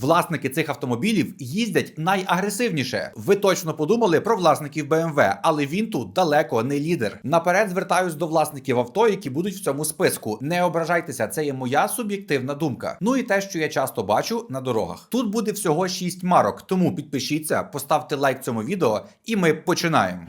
Власники цих автомобілів їздять найагресивніше. Ви точно подумали про власників BMW, але він тут далеко не лідер. Наперед звертаюсь до власників авто, які будуть в цьому списку. Не ображайтеся, це є моя суб'єктивна думка. Ну і те, що я часто бачу на дорогах. Тут буде всього 6 марок, тому підпишіться, поставте лайк цьому відео, і ми починаємо.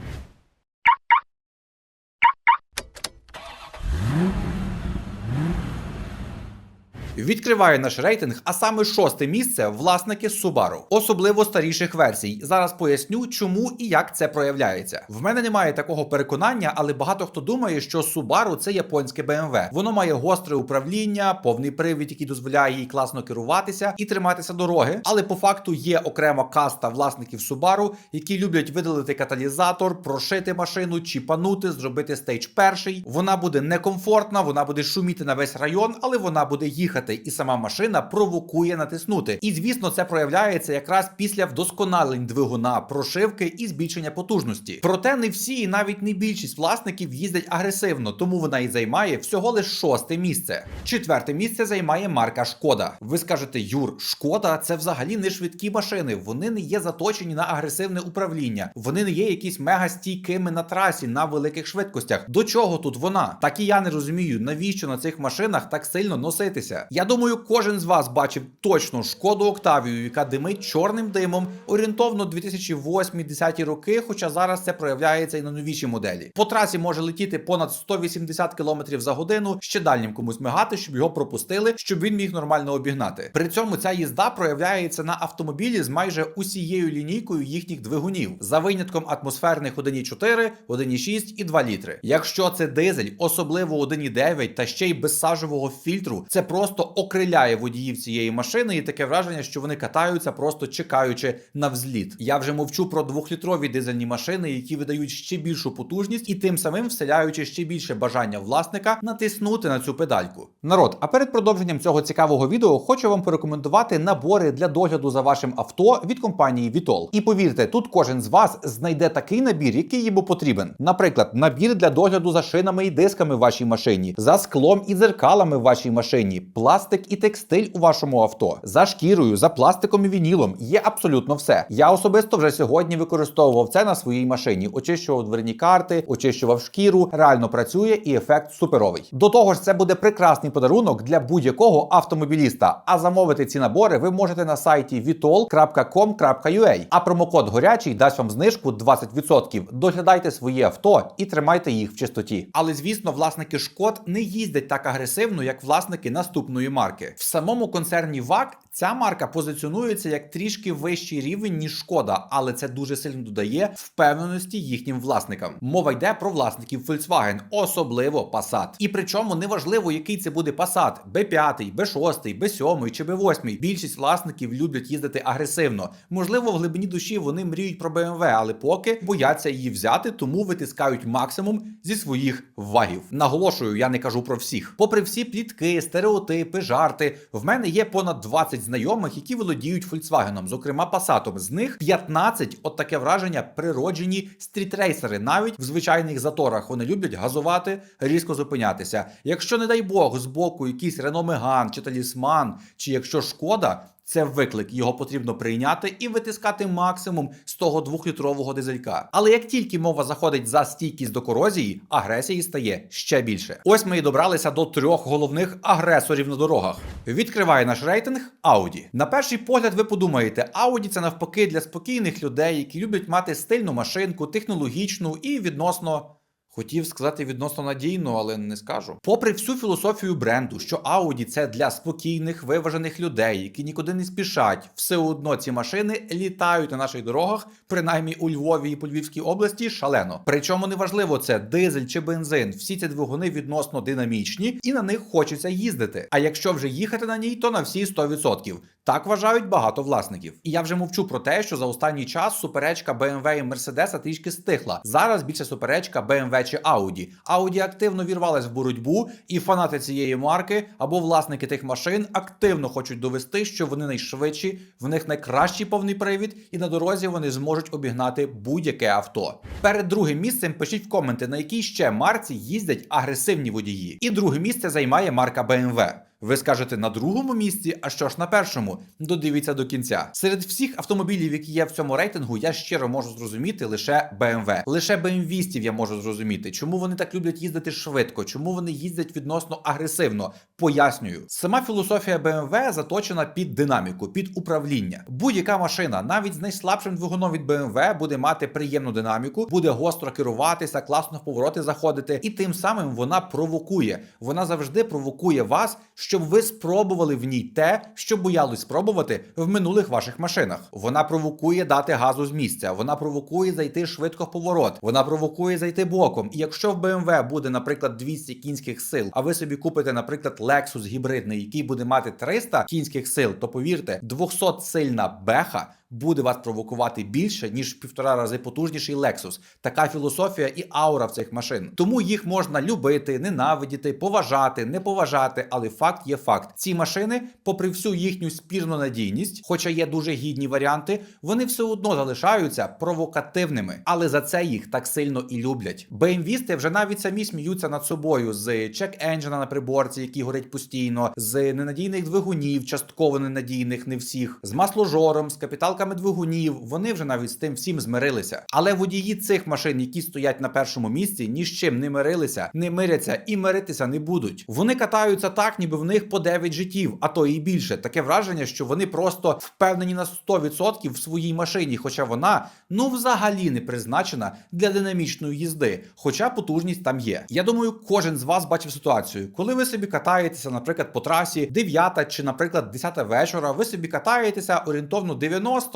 Відкриває наш рейтинг, а саме шосте місце власники Subaru, особливо старіших версій. Зараз поясню, чому і як це проявляється. В мене немає такого переконання, але багато хто думає, що Subaru – це японське BMW. Воно має гостре управління, повний привід, який дозволяє їй класно керуватися і триматися дороги. Але по факту є окрема каста власників Subaru, які люблять видалити каталізатор, прошити машину, чіпанути, зробити стейдж перший. Вона буде некомфортна, вона буде шуміти на весь район, але вона буде їхати і сама машина провокує натиснути. І звісно, це проявляється якраз після вдосконалень двигуна, прошивки і збільшення потужності. Проте не всі, і навіть не більшість власників їздять агресивно, тому вона і займає всього лише шосте місце. Четверте місце займає марка Шкода. Ви скажете, Юр, Шкода це взагалі не швидкі машини. Вони не є заточені на агресивне управління. Вони не є якісь мега стійкими на трасі на великих швидкостях. До чого тут вона? Так і я не розумію, навіщо на цих машинах так сильно носитися. Я думаю, кожен з вас бачив точно шкоду Октавію, яка димить чорним димом орієнтовно 2008-10 роки, хоча зараз це проявляється і на новіші моделі. По трасі може летіти понад 180 км за годину, ще дальнім комусь мигати, щоб його пропустили, щоб він міг нормально обігнати. При цьому ця їзда проявляється на автомобілі з майже усією лінійкою їхніх двигунів, за винятком атмосферних 1,4, 1,6 і 2 літри. Якщо це дизель, особливо 1,9 та ще й без сажового фільтру, це просто окриляє водіїв цієї машини, і таке враження, що вони катаються, просто чекаючи на взліт. Я вже мовчу про двохлітрові дизельні машини, які видають ще більшу потужність і тим самим вселяючи ще більше бажання власника натиснути на цю педальку. Народ, а перед продовженням цього цікавого відео хочу вам порекомендувати набори для догляду за вашим авто від компанії Vitol. І повірте, тут кожен з вас знайде такий набір, який йому потрібен. Наприклад, набір для догляду за шинами і дисками в вашій машині, за склом і дзеркалами в вашій машині, пластик і текстиль у вашому авто, за шкірою, за пластиком і вінілом. Є абсолютно все. Я особисто вже сьогодні використовував це на своїй машині. Очищував дверні карти, очищував шкіру. Реально працює і ефект суперовий. До того ж, це буде прекрасний подарунок для будь-якого автомобіліста. А замовити ці набори ви можете на сайті vitol.com.ua. А промокод горячий дасть вам знижку 20%. Доглядайте свої авто і тримайте їх в чистоті. Але звісно, власники шкод не їздять так агресивно, як власники наступної марки. В самому концерні ВАК ця марка позиціонується як трішки вищий рівень ніж шкода, але це дуже сильно додає впевненості їхнім власникам. Мова йде про власників Volkswagen, особливо Passat. І причому неважливо, який це буде Passat, B5, B6, B7 чи B8. Більшість власників люблять їздити агресивно. Можливо, в глибині душі вони мріють про BMW, але поки бояться її взяти, тому витискають максимум зі своїх вагів. Наголошую, я не кажу про всіх. Попри всі плітки, стереотипи, жарти, в мене є понад 20 знайомих, які володіють Фольксвагеном, зокрема Пасатом. З них 15, от таке враження, природжені стрітрейсери. Навіть в звичайних заторах вони люблять газувати, різко зупинятися. Якщо, не дай Бог, з боку якийсь реномеган чи талісман, чи якщо шкода. Це виклик, його потрібно прийняти і витискати максимум з того двохлітрового дизелька. Але як тільки мова заходить за стійкість до корозії, агресії стає ще більше. Ось ми і добралися до трьох головних агресорів на дорогах. Відкриває наш рейтинг Audi. На перший погляд, ви подумаєте, Audi це навпаки для спокійних людей, які люблять мати стильну машинку, технологічну і відносно. Хотів сказати відносно надійно, але не скажу. Попри всю філософію бренду, що Audi це для спокійних, виважених людей, які нікуди не спішать, все одно ці машини літають на наших дорогах, принаймні у Львові і по Львівській області, шалено. Причому неважливо, це дизель чи бензин, всі ці двигуни відносно динамічні, і на них хочеться їздити. А якщо вже їхати на ній, то на всі 100%. Так вважають багато власників. І я вже мовчу про те, що за останній час суперечка BMW і Mercedes трішки стихла. Зараз більше суперечка BMW чи Audi. Audi активно вірвалась в боротьбу, і фанати цієї марки або власники тих машин активно хочуть довести, що вони найшвидші, в них найкращий повний привід, і на дорозі вони зможуть обігнати будь-яке авто. Перед другим місцем пишіть в коменти, на якій ще марці їздять агресивні водії. І друге місце займає марка BMW. Ви скажете на другому місці, а що ж на першому? Додивіться до кінця. Серед всіх автомобілів, які є в цьому рейтингу, я щиро можу зрозуміти лише BMW. Лише BMW-стів я можу зрозуміти, чому вони так люблять їздити швидко, чому вони їздять відносно агресивно. Пояснюю, сама філософія BMW заточена під динаміку, під управління. Будь-яка машина, навіть з найслабшим двигуном від BMW, буде мати приємну динаміку, буде гостро керуватися, класно в повороти заходити, і тим самим вона провокує. Вона завжди провокує вас, щоб ви спробували в ній те, що боялись спробувати в минулих ваших машинах. Вона провокує дати газу з місця. Вона провокує зайти швидко в поворот. Вона провокує зайти боком. І якщо в BMW буде, наприклад, 200 кінських сил, а ви собі купите, наприклад, Lexus гібридний, який буде мати 300 кінських сил, то повірте, 200 сильна беха буде вас провокувати більше, ніж в півтора рази потужніший Lexus. Така філософія і аура в цих машин. Тому їх можна любити, ненавидіти, поважати, не поважати, але факт є факт. Ці машини, попри всю їхню спірну надійність, хоча є дуже гідні варіанти, вони все одно залишаються провокативними, але за це їх так сильно і люблять. BMW вже навіть самі сміються над собою з чек енджина на приборці, який горить постійно, з ненадійних двигунів, частково ненадійних, не всіх, з масложором, з капіталками двигунів. Вони вже навіть з тим всім змирилися. Але водії цих машин, які стоять на першому місці, ні з чим не мирилися, не миряться і миритися не будуть. Вони катаються так, ніби в них по 9 життів, а то і більше. Таке враження, що вони просто впевнені на 100% в своїй машині, хоча вона ну взагалі не призначена для динамічної їзди, хоча потужність там є. Я думаю, кожен з вас бачив ситуацію, коли ви собі катаєтеся, наприклад, по трасі 9 чи, наприклад, 10 вечора, ви собі катаєтеся орієнтовно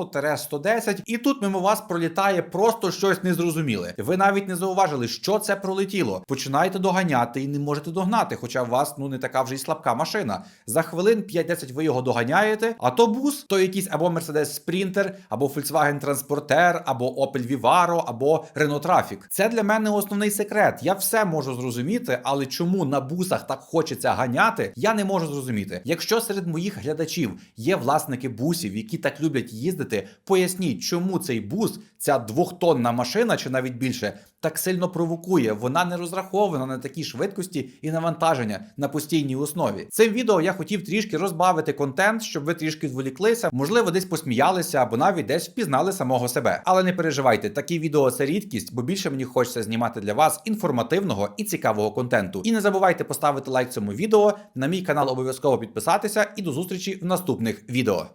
90-110, і тут мимо вас пролітає просто щось незрозуміле. Ви навіть не зауважили, що це пролетіло. Починаєте доганяти і не можете догнати, хоча у вас ну не така вже й слабка машина. За хвилин 5-10 ви його доганяєте, а то бус, то якийсь або Mercedes Sprinter, або Volkswagen Transporter, або Opel Vivaro, або Renault Traffic. Це для мене основний секрет. Я все можу зрозуміти, але чому на бусах так хочеться ганяти, я не можу зрозуміти. Якщо серед моїх глядачів є власники бусів, які так люблять їздити, поясніть, чому цей бус, ця двохтонна машина, чи навіть більше, так сильно провокує. Вона не розрахована на такі швидкості і навантаження на постійній основі. Цим відео я хотів трішки розбавити контент, щоб ви трішки зволіклися, можливо, десь посміялися або навіть десь впізнали самого себе. Але не переживайте, такі відео це рідкість, бо більше мені хочеться знімати для вас інформативного і цікавого контенту. І не забувайте поставити лайк цьому відео. На мій канал обов'язково підписатися і до зустрічі в наступних відео.